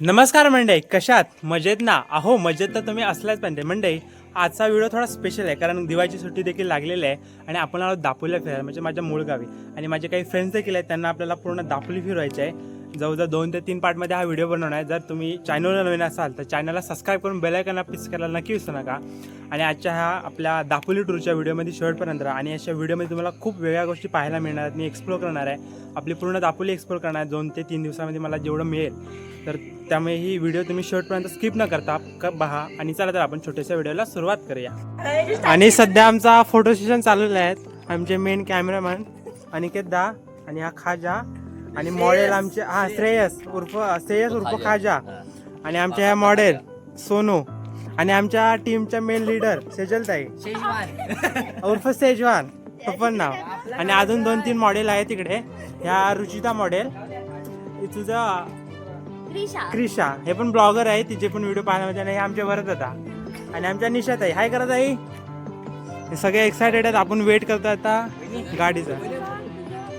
नमस्कार मंडई कशात मजेत ना? अहो मजेत तर तुम्ही असलाच पाहिजे मंडई आजचा व्हिडिओ थोडा स्पेशल आहे कारण दिवाळीची सुट्टी देखील लागलेली आहे आणि आपण आलो दापोलीला फिरायला म्हणजे माझ्या मूळ गावी. आणि माझे काही फ्रेंड्स देखील आहेत त्यांना आपल्याला पूर्ण दापोली फिरवायचे आहे. जवळजवळ दोन ते तीन पार्टमध्ये हा व्हिडिओ बनवणार आहे. जर तुम्ही चॅनलला नवीन असाल तर चॅनलला सबस्क्राईब करून बेलायकनला प्रेस करायला नक्की विसरू नका. आणि आजच्या ह्या आपल्या दापोली टूरच्या व्हिडिओमध्ये शेवटपर्यंत आणि अशा व्हिडिओमध्ये तुम्हाला खूप वेगळ्या गोष्टी पाहायला मिळणार आहेत. मी एक्सप्लोर करणार आहे. आपली पूर्ण दापोली एक्सप्लोर करणार आहे. दोन ते तीन दिवसामध्ये मला जेवढं मिळेल. तर त्यामुळे ही व्हिडिओ तुम्ही शेवटपर्यंत स्किप न करता क पहा आणि चला तर आपण छोट्याशा व्हिडिओला सुरुवात करूया. आणि सध्या आमचा फोटो सेशन चाललेला आहे. आमचे मेन कॅमेरामॅन अनिकेत दा आणि हा खाजा आणि मॉडेल आमचे हा श्रेयस उर्फ श्रेयस उर्फ खाजा. आणि आमच्या ह्या मॉडेल सोनू. आणि आमच्या टीमच्या मेन लीडर सेजल ताई उर्फ सेजवान. तो पण नाव. आणि अजून दोन तीन मॉडेल आहेत तिकडे ह्या रुचिता मॉडेल तुझं क्रिशा हे पण ब्लॉगर आहे तिचे पण व्हिडिओ पाहायला आणि हे आमच्या वरत होता आणि आमच्या निशात आहे हाय करत आई हे सगळे एक्सायटेड आहेत. आपण वेट करतो आता. गाडीचा.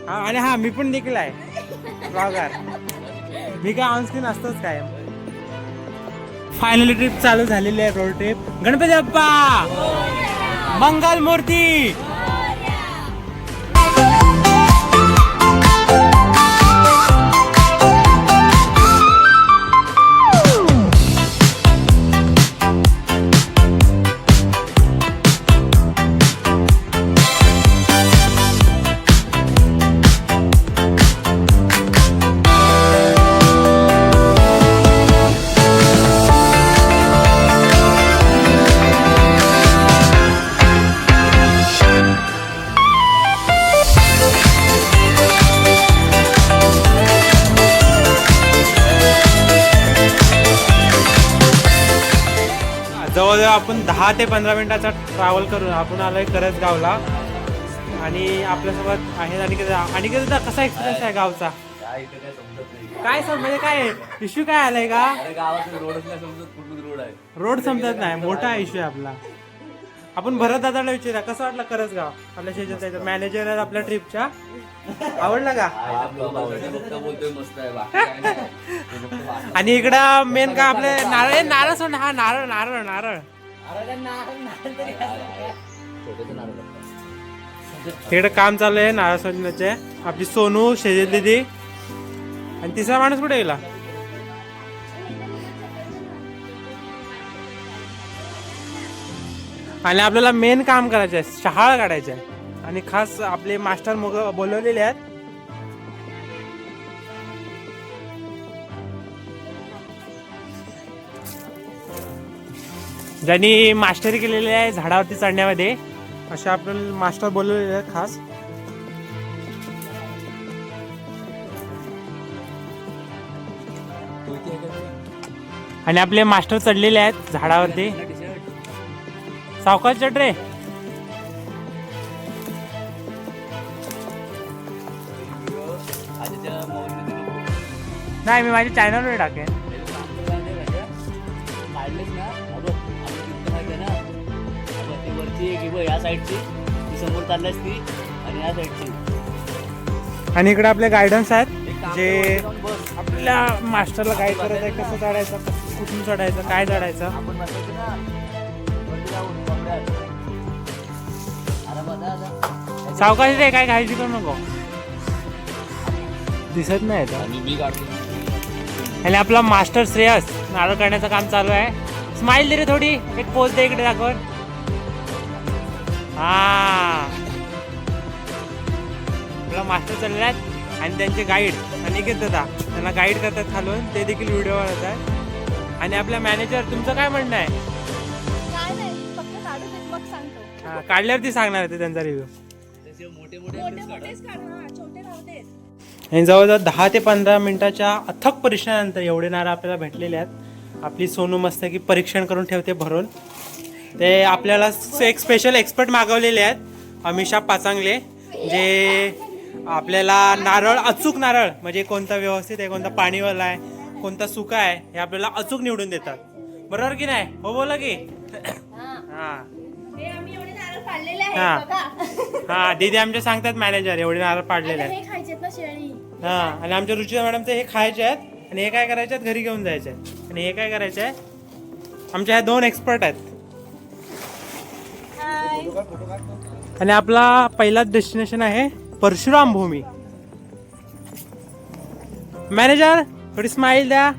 हा आणि हा मी पण देखील आहे ब्लॉगर मी काय ऑनस्क्रीन असतोच काय? फायनली ट्रिप चालू झालेली आहे रोड ट्रिप गणपती बाप्पा! मंगल मूर्ती जवळजवळ आपण दहा ते पंधरा मिनिटाचा ट्रॅव्हल करून आपण आलोय करत गावला आणि आपल्यासोबत आहे आणि आणि कसा एक्सपिरियन्स आहे गावचा? काय सर म्हणजे काय इश्यू काय आलाय का? रोड आहे. रोड समजत नाही. मोठा इश्यू आहे आपला. आपण भरत दादाला विचारूया. कसं वाटलं खरंच गाव आपल्या शेजारचा मॅनेजर आहे आपल्या ट्रिपच्या आवडलं का? आणि इकडं मेन का आपले नारळ नारळ सोड हा नारळ नारळ नारळ. तिकडे काम चालू आहे नारळ सोडण्याचे. आपली सोनू शेजल दिदी. आणि तिसरा माणूस कुठे गेला? आणि आपल्याला मेन काम करायचं आहे शहाळ काढायचं आहे आणि खास आपले मास्टर मग बोलवलेले आहेत. ज्यांनी मास्टरी केलेली आहे झाडावरती चढण्यामध्ये असे आपल्याला मास्टर बोलवलेले आहेत खास. आणि आपले मास्टर चढलेले आहेत झाडावरती. सावकाश चढ रे. नाही मी माझ्या चॅनलवर टाकेन. आणि इकडे आपले गायडन्स आहेत जे आपल्या मास्टरला गाईड करत आहे कसं चढायचं कुठून चढायचं काय चढायचं. सावकाश रे काय घायची करू नको. दिसत नाही आता. आणि मी काढतो. आणि आपला मास्टर श्रेयस नारळ काढण्याचं काम चालू आहे. स्माइल दे रे थोडी. एक पोच दे इकडे दाखव हा. आपला मास्टर चालले आहेत आणि त्यांचे गाईड अनिकेत दादा त्यांना गाईड करतात खालून. ते देखील व्हिडिओ बनवत आहेत आणि आपला मॅनेजर तुमचं काय म्हणणं आहे? काय नाही फक्त काढू दे मग सांगतो. हा, काढल्यावरती सांगणार होते त्यांचा रिव्ह्यू मोठे मोठे आणि जवळजवळ दहा ते पंधरा मिनिटाच्या अथक परीक्षणानंतर एवढे नारळ आपल्याला भेटलेले आहेत. आपली सोनू मस्त की परीक्षण करून ठेवते भरून. ते आपल्याला स- एक स्पेशल एक्सपर्ट मागवलेले आहेत अमिषा पाचांगले जे आपल्याला नारळ अचूक नारळ म्हणजे कोणता व्यवस्थित आहे कोणता पाणीवाला आहे कोणता सुका आहे हे आपल्याला अचूक निवडून देतात. बरोबर की नाही? हो बोला की. हा. हा. हा दीदी आमच्या सांगतात मॅनेजर एवढे नारळ पाडलेले आहेत. हा आणि आमच्या रुचिता मॅडम ते हे खायचे आहेत आणि हे काय करायचे आहेत? घरी घेऊन जायचे आहेत. आणि हे काय करायचे आहे आमच्या ह्या दोन एक्सपर्ट आहेत. आणि आपला पहिलाच डेस्टिनेशन आहे परशुराम भूमी. मॅनेजर थोडी स्माईल द्या.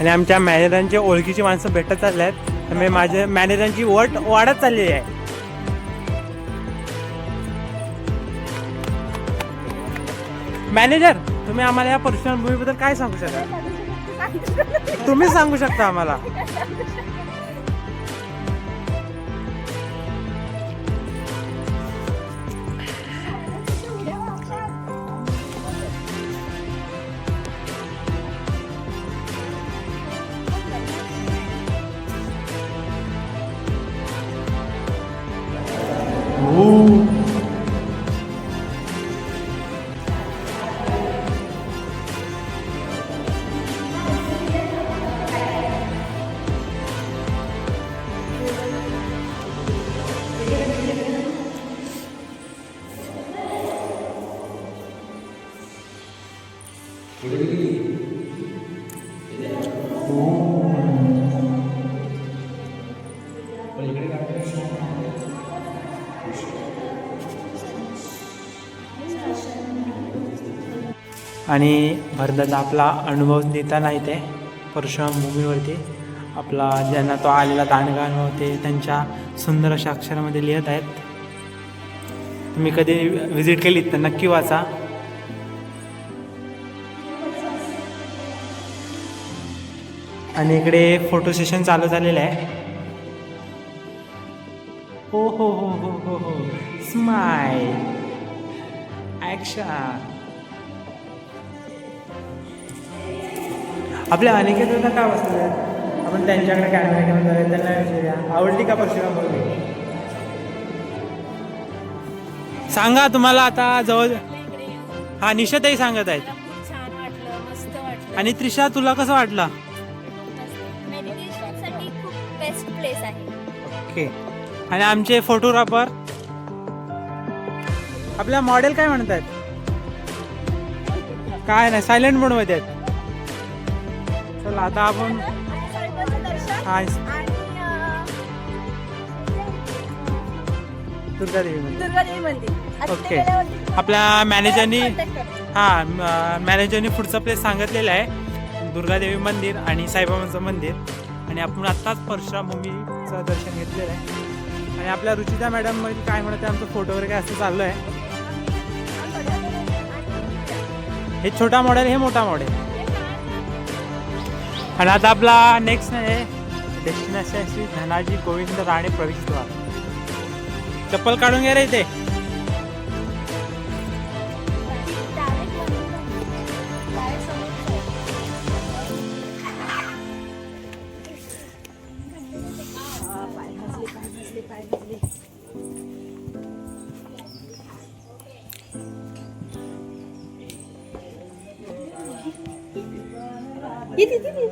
आणि आमच्या मॅनेजरांची ओळखीची माणसं भेटत चालले आहेत त्यामुळे माझ्या मॅनेजरांची वट वाढत चाललेली आहे. मॅनेजर तुम्ही आम्हाला या परशुराम मूवीबद्दल काय सांगू शकता? तुम्ही सांगू शकता आम्हाला. आणि भरताचा आपला अनुभव देताना इथे परशुराम भूमीवरती. आपला ज्यांना तो आलेला दांडगा अनुभव ते त्यांच्या सुंदर अशा अक्षरामध्ये लिहित आहेत. तुम्ही कधी व्हिजिट केलीत तर नक्की वाचा. आणि इकडे फोटो सेशन चालू झालेलं आहे. हो हो हो हो हो हो, हो. स्माय ॲक्शन आपल्या अनिकेत होता का बसले आपण त्यांच्याकडे कॅमेरा घेऊन जाऊया त्यांना विचारूया. आवडली का परशुराम बोलली? सांगा तुम्हाला आता जवळ हा निशाताई सांगत आहेत. आणि त्रिशा तुला कसं वाटलं? ओके. आणि आमचे फोटोग्राफर? आपल्या मॉडेल काय म्हणतात काय नाही सायलेंट मोडमध्ये आहेत. चला आता आपण हा आणि अं, दुर्गादेवी मंदिर. ओके. आपल्या मॅनेजरनी. हां मॅनेजरनी पुढचा प्लेस सांगितलेला आहे. दुर्गादेवी मंदिर आणि साईबाबांचं मंदिर. आणि आपण आत्ताच परशुराम भूमीचं दर्शन घेतलेलं आहे. आणि आपल्या रुचिता मॅडममध्ये काय म्हणते आमचं फोटो वगैरे काय असं चाललं आहे हे छोटा मॉडेल हे मोठा मॉडेल आणि आता आपला नेक्स्ट आहे डेस्टिनेशन श्री धनाजी गोविंद राणे प्रवेशद्वार चप्पल काढून घ्या रे ते Thank you. किती किती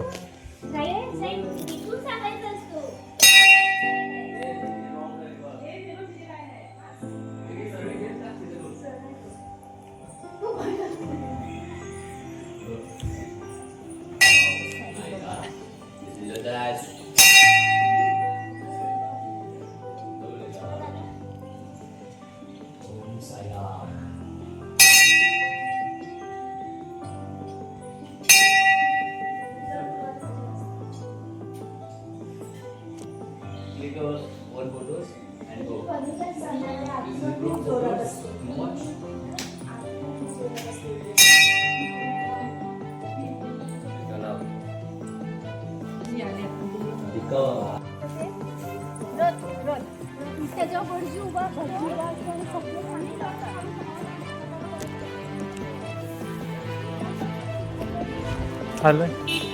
जातात.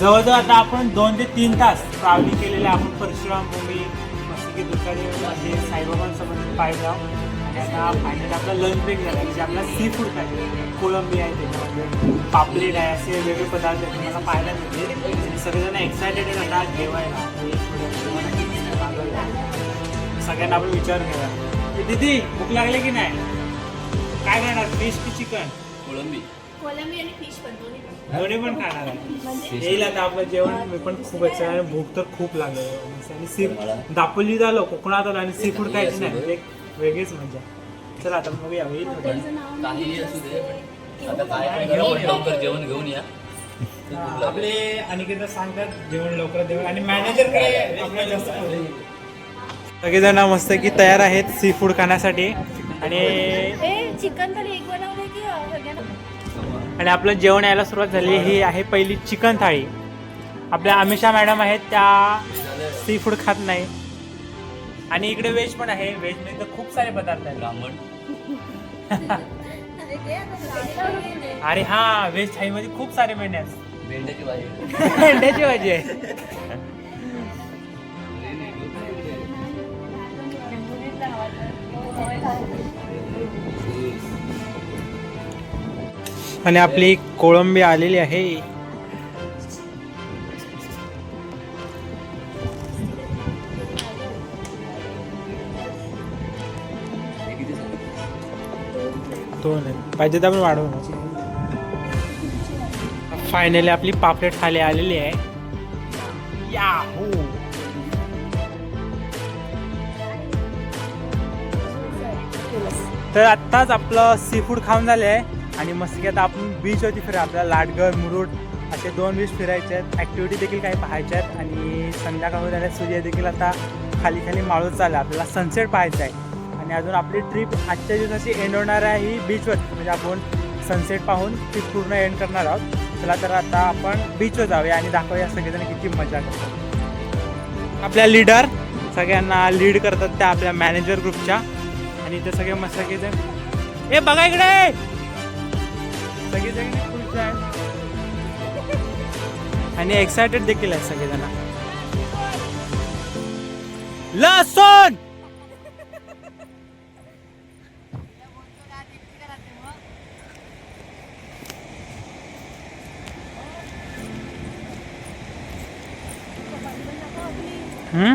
जवळजवळ आता आपण दोन ते तीन तास ट्रॅव्हलिंग केलेलं आहे आपण परशुराम भूमी मस्त की म्हणजे साईबाबांसोबत पाहिलं. आणि आता फायनल आपला लंच ब्रेक झाला म्हणजे आपला सी फूड खायचं कोळंबी आहे त्याच्यामध्ये पापलेट आहे असे वेगळे पदार्थ आहेत तुम्हाला पाहायला मिळतील. आणि सगळेजण एक्सायटेड आहेत आता जेवायला. हे. सगळ्यांना आपण विचार केला दीदी भूक लागली की नाही? काय खाणार? फिश की चिकन कोळंबी. कोलंबी आणि फिश पण. दोन्ही पण. खाणार आहे. म्हणजे? येईल आता आपलं जेवण. मी पण खूप आणि भूक तर खूप लागली आणि सी. दापोली झालो कोकणात आलो आणि सी फूड खायची नाही. एक वेगळीच मजा. चला आता येईल थोडं. हॉटेलचं नाव काही असू दे आता काय लवकर जेवण घेऊन या. आपले अनिकेत सांगतात जेवण लवकर जेवण आणि मॅनेजर काय आपल्याला जास्त. सगळेजण मस्त की तयार आहेत सी फूड खाण्यासाठी. आणि ए चिकन थाली एक बनवले आणि आपलं जेवण यायला सुरुवात झाली. ही आहे पहिली चिकन थाळी. आपल्या अमिषा मॅडम आहेत त्या सी फूड खात नाही. आणि इकडे व्हेज पण आहे. व्हेजमध्ये तर खूप सारे पदार्थ आहेत. ब्राह्मण. अरे हा व्हेज थाळीमध्ये खूप सारे आहेत भेंड्याची भाजी. अंड्याची भाजी आहे. आणि आपली कोळंबी आलेली आहे. दोन पाहिजे तर आपण वाढवू फायनली आपली पापलेट खाली आलेली आहे. याहू तर आत्ताच आपलं सी फूड खाऊन झालं आहे. आणि मस्त की आता आपण बीचवरती फिरा आपल्याला लाटघर मुरुड असे दोन बीच फिरायचे आहेत. ॲक्टिव्हिटी देखील काही पाहायच्या आहेत. आणि संध्याकाळ झाल्या सूर्य देखील आता खाली खाली माळून चालला. आपल्याला सनसेट पाहायचा आहे. आणि अजून आपली ट्रिप आजच्या दिवसाची एंड होणार आहे ही बीचवर म्हणजे आपण सनसेट पाहून ती पूर्ण एंड करणार आहोत. चला तर आता आपण बीचवर जाऊया आणि दाखवूया सगळेजण किती मजा करतात. आपल्या लीडर सगळ्यांना लीड करतात त्या आपल्या मॅनेजर ग्रुपच्या आणि ते सगळे मस्त सगळेजण. ए बघा इकडे! सगळेजण खुश आहेत. आणि एक्सायटेड देखील आहेत सगळेजण. लसूण! हम्म?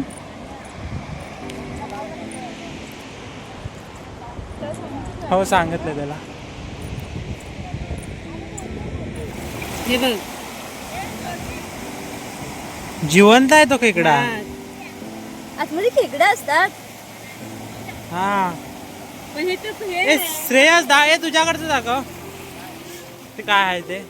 हो सांगितलं त्याला. हे बघ. जिवंत आहे तो खेकडा. आतमध्ये खेकडे असतात. हा. पण हे तर हे ए श्रेयस दा ए तुझ्याकडचं दाखव. ते काय आहे ते?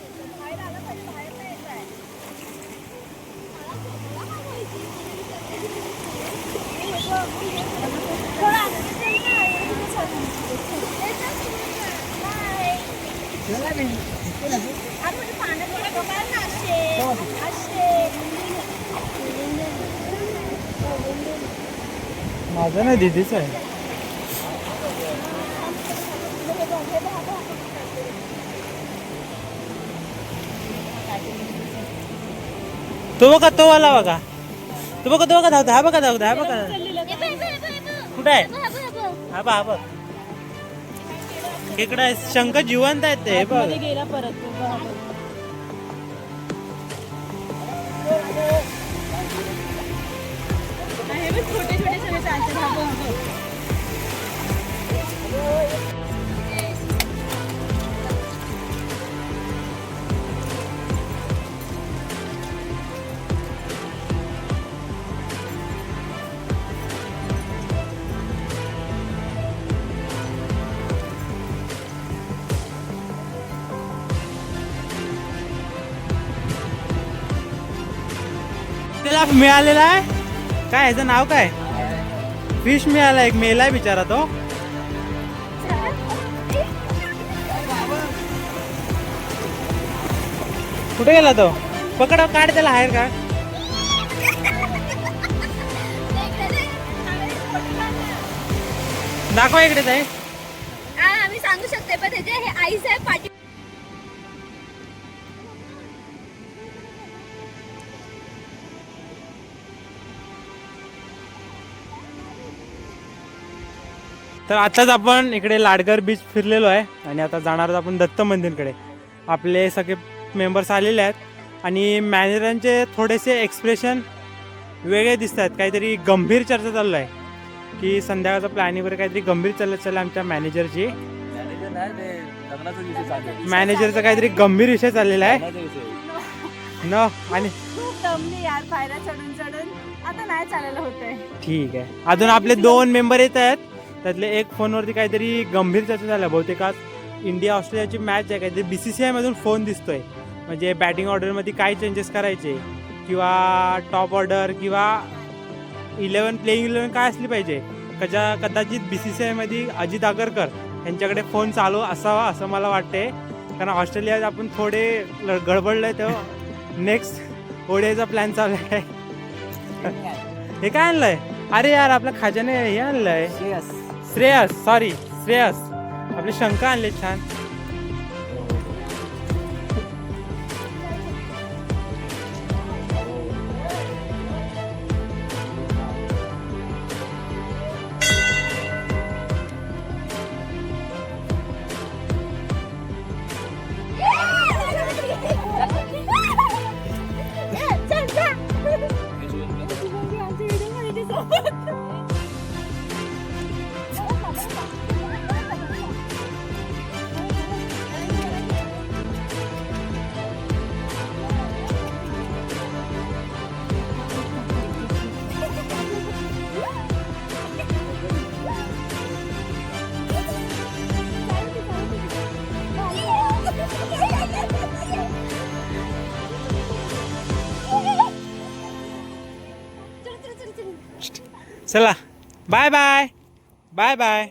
माझं नाही दिदीच आहे. तो बघा तो वाला बघा. तो बघा तो बघा धावतो हा बघा धावतो हा बघा. कुठे आहे? हा बघ हा बघ. इकडे शंकर जिवंत आहेत ते बघ. गेला परत पण छोटे छोटे मिळालेला आहे. काय ह्याचं नाव काय? फिश मिळाला एक मेला आहे बिचारा तो. कुठे गेला तो? पकड काढ त्याला आहे का दाखवा इकडे ताई. आम्ही सांगू शकते पण त्याचे हे आईस आहे तर आताच आपण इकडे लाडगर बीच फिरलेलो आहे आणि आता जाणार आहोत आपण दत्त मंदिरकडे. आपले सगळे मेंबर्स आलेले आहेत आणि मॅनेजरांचे थोडेसे एक्सप्रेशन वेगळे दिसत आहेत. काहीतरी गंभीर चर्चा चालू आहे की संध्याकाळचं प्लॅनिंग वगैरे काहीतरी गंभीर चालत चाललं आमच्या मॅनेजरची. मॅनेजरचा काहीतरी गंभीर विषय चाललेला आहे. न आणि खूप दमली यार पायऱ्या चढून चढून आता नाही चालायला होतंय. ठीक आहे. अजून आपले दोन मेंबर येत आहेत. त्यातले एक फोनवरती काहीतरी गंभीर चर्चा झाल्या. बहुतेक आज इंडिया ऑस्ट्रेलियाची मॅच आहे. काहीतरी बी सी सी आयमधून फोन दिसतोय. म्हणजे बॅटिंग ऑर्डरमध्ये काय चेंजेस करायचे? किंवा टॉप ऑर्डर किंवा इलेवन प्लेईंग इलेवन काय असली पाहिजे? कजा कदाचित बी सी सी आयमध्ये अजित आगरकर यांच्याकडे फोन चालू असावा असं मला वाटते कारण ऑस्ट्रेलियात आपण थोडे गडबडलं आहे तेव्हा नेक्स्ट ओडियाचा प्लॅन चालू आहे. हे काय? आणलंय? अरे यार आपल्या खाजाने हे आणलंय. श्रेयस सॉरी श्रेयस आपले शंका आणले छान चला. Bye bye bye bye